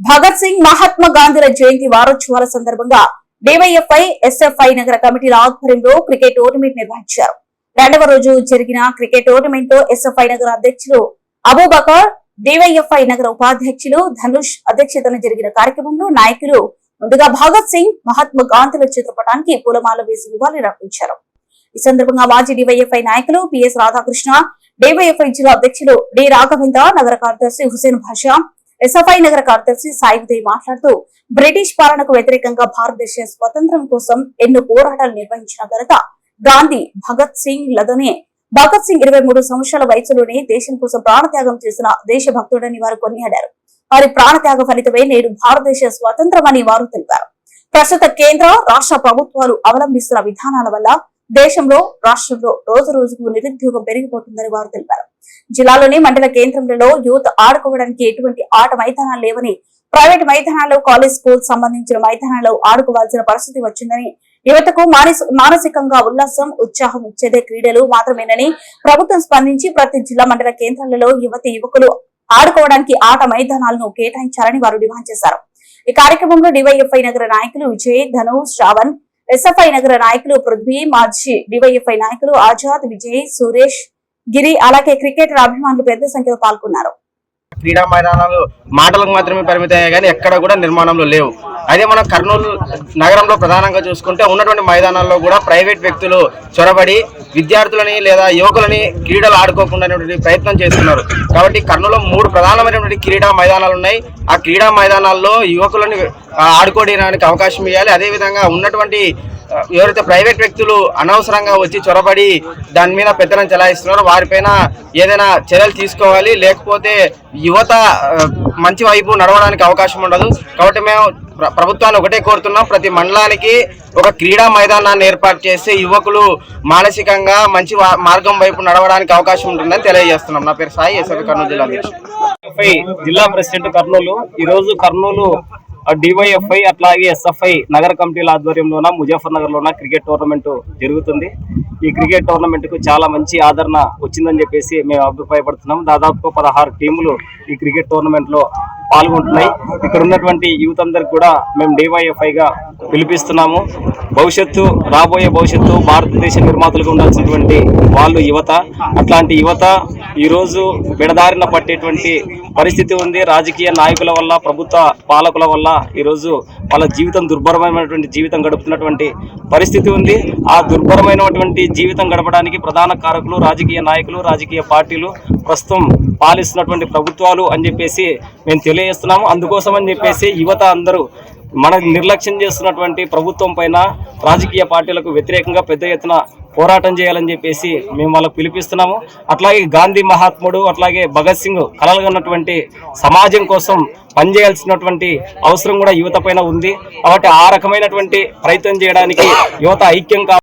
భగత్ సింగ్ మహాత్మా గాంధీల జయంతి వారోత్సవాల సందర్భంగా DYFI SFI నగర కమిటీల ఆధ్వర్యంలో క్రికెట్ టోర్నమెంట్ నిర్వహించారు. రెండవ రోజు జరిగిన క్రికెట్ టోర్నమెంట్లో ఎస్ఎఫ్ఐ నగర అధ్యక్షులు అబూబకర్ డివైఎఫ్ఐ నగర ఉపాధ్యక్షులు ధనుష్ అధ్యక్షతన జరిగిన కార్యక్రమంలో నాయకులు ముందుగా భగత్ సింగ్ మహాత్మా గాంధీల చిత్రపటానికి పూలమాల వేసి నివాళులర్పించారు ఈ సందర్భంగా మాజీ డివైఎఫ్ఐ నాయకులు పిఎస్ రాధాకృష్ణ డివైఎఫ్ఐ జిల్లా అధ్యక్షులు డి రాఘవేంద్ర నగర కార్యదర్శి హుసేన్ భాషా ఎస్ఎఫ్ఐ నగర కార్యదర్శి సాయి ఉదయ్ మాట్లాడుతూ బ్రిటిష్ పాలనకు వ్యతిరేకంగా భారతదేశ స్వతంత్రం కోసం ఎన్నో పోరాటాలు నిర్వహించిన ఘనత గాంధీ భగత్ సింగ్ లదనే. భగత్ సింగ్ ఇరవై మూడు సంవత్సరాల వయసులోనే దేశం కోసం ప్రాణత్యాగం చేసిన దేశభక్తుడని వారు కొనియాడారు. వారి ప్రాణత్యాగ ఫలితమే నేడు భారతదేశ స్వతంత్రమని వారు తెలిపారు. ప్రస్తుత కేంద్ర రాష్ట్ర ప్రభుత్వాలు అవలంబిస్తున్న విధానాల వల్ల దేశంలో రాష్ట్రంలో రోజు రోజుకు నిరుద్యోగం పెరిగిపోతుందని వారు తెలిపారు. జిల్లాలోని మండల కేంద్రంలో యూత్ ఆడుకోవడానికి ఎటువంటి ఆట మైదానాలు లేవని ప్రైవేట్ మైదానాల్లో కాలేజ్ స్కూల్ సంబంధించిన మైదానాల్లో ఆడుకోవాల్సిన పరిస్థితి వచ్చిందని యువతకు మానసి- మానసికంగా ఉల్లాసం ఉత్సాహం ఇచ్చేదే క్రీడలు మాత్రమేనని ప్రభుత్వం స్పందించి ప్రతి జిల్లా మండల కేంద్రాలలో యువతి యువకులు ఆడుకోవడానికి ఆట మైదానాలను కేటాయించాలని వారు డిమాండ్ చేశారు. ఈ కార్యక్రమంలో డివైఎఫ్ఐ నగర నాయకులు విజయ్ ధను శ్రావణ్ ఎస్ఎఫ్ఐ నగర నాయకులు పృథ్వీ మాజీ డివైఎఫ్ఐ నాయకులు ఆజాద్ విజయ్ సురేష్ గిరి అలాగే క్రికెటర్ అభిమానులు పెద్ద సంఖ్యలో పాల్గొన్నారు. క్రీడా మైదానాలు మాటలకు మాత్రమే పరిమితమయ్యాయి కానీ ఎక్కడ కూడా నిర్మాణంలో లేవు. అదే మనం కర్నూలు నగరంలో ప్రధానంగా చూసుకుంటే ఉన్నటువంటి మైదానాల్లో కూడా ప్రైవేట్ వ్యక్తులు చొరబడి విద్యార్థులని లేదా యువకులని క్రీడలు ఆడుకోకుండా ప్రయత్నం చేస్తున్నారు. కాబట్టి కర్నూలు మూడు ప్రధానమైనటువంటి క్రీడా మైదానాలు ఉన్నాయి ఆ క్రీడా మైదానాల్లో యువకులని ఆడుకోవడానికి అవకాశం ఇవ్వాలి. అదేవిధంగా ఉన్నటువంటి ఎవరైతే ప్రైవేట్ వ్యక్తులు అనవసరంగా వచ్చి చొరబడి దాని మీద పెత్తనం చెలాయిస్తున్నారో వారిపైన ఏదైనా చర్యలు తీసుకోవాలి. లేకపోతే యువత మంచి వైపు నడవడానికి అవకాశం ఉండదు. కాబట్టి మేము ప్రభుత్వాన్ని ఒకటే కోరుతున్నాం. ప్రతి మండలానికి ఒక క్రీడా మైదానాన్ని ఏర్పాటు చేసి యువకులు మానసికంగా మంచి మార్గం వైపు నడవడానికి అవకాశం ఉంటుందని తెలియజేస్తున్నాం. నా పేరు సాయి ఎస్ఎఫ్ కర్నూలు జిల్లా జిల్లా ప్రెసిడెంట్ కర్నూలు. ఈరోజు కర్నూలు డివైఎఫ్ఐ అట్లాగే ఎస్ఎఫ్ఐ నగర కమిటీల ఆధ్వర్యంలోన ముజఫర్ నగర్లోన క్రికెట్ టోర్నమెంట్ జరుగుతుంది. ఈ క్రికెట్ టోర్నమెంట్కు చాలా మంచి ఆదరణ వచ్చిందని చెప్పేసి మేము అభిప్రాయపడుతున్నాం. దాదాపు పదహారు టీములు ఈ క్రికెట్ టోర్నమెంట్లో పాల్గొంటున్నాయి. ఇక్కడ ఉన్నటువంటి యూత్ అందరికి కూడా మేము డివైఎఫ్ఐ గా పిలిపిస్తున్నాము. భవిష్యత్తు రాబోయే భవిష్యత్తు భారతదేశ నిర్మాతలుగా ఉండాల్సినటువంటి వాళ్ళు యువత. అట్లాంటి యువత ఈరోజు విడదారిన పట్టేటువంటి పరిస్థితి ఉంది. రాజకీయ నాయకుల వల్ల ప్రభుత్వ పాలకుల వల్ల ఈరోజు వాళ్ళ జీవితం దుర్భరమైనటువంటి జీవితం గడుపుతున్నటువంటి పరిస్థితి ఉంది. ఆ దుర్భరమైనటువంటి జీవితం గడపడానికి ప్రధాన కారకులు రాజకీయ నాయకులు రాజకీయ పార్టీలు ప్రస్తుతం పాలిస్తున్నటువంటి ప్రభుత్వాలు అని చెప్పేసి మేము తెలియజేస్తున్నాము. అందుకోసం అని చెప్పేసి యువత అందరూ మన నిర్లక్ష్యం చేస్తున్నటువంటి ప్రభుత్వం పైన రాజకీయ పార్టీలకు వ్యతిరేకంగా పెద్ద ఎత్తున పోరాటం చేయాలని చెప్పేసి మేము వాళ్ళకు పిలిపిస్తున్నాము. అట్లాగే గాంధీ మహాత్ముడు అట్లాగే భగత్ సింగ్ కలలుగన్నటువంటి సమాజం కోసం పనిచేయాల్సినటువంటి అవసరం కూడా యువత పైన ఉంది. కాబట్టి ఆ రకమైనటువంటి ప్రయత్నం చేయడానికి యువత ఐక్యం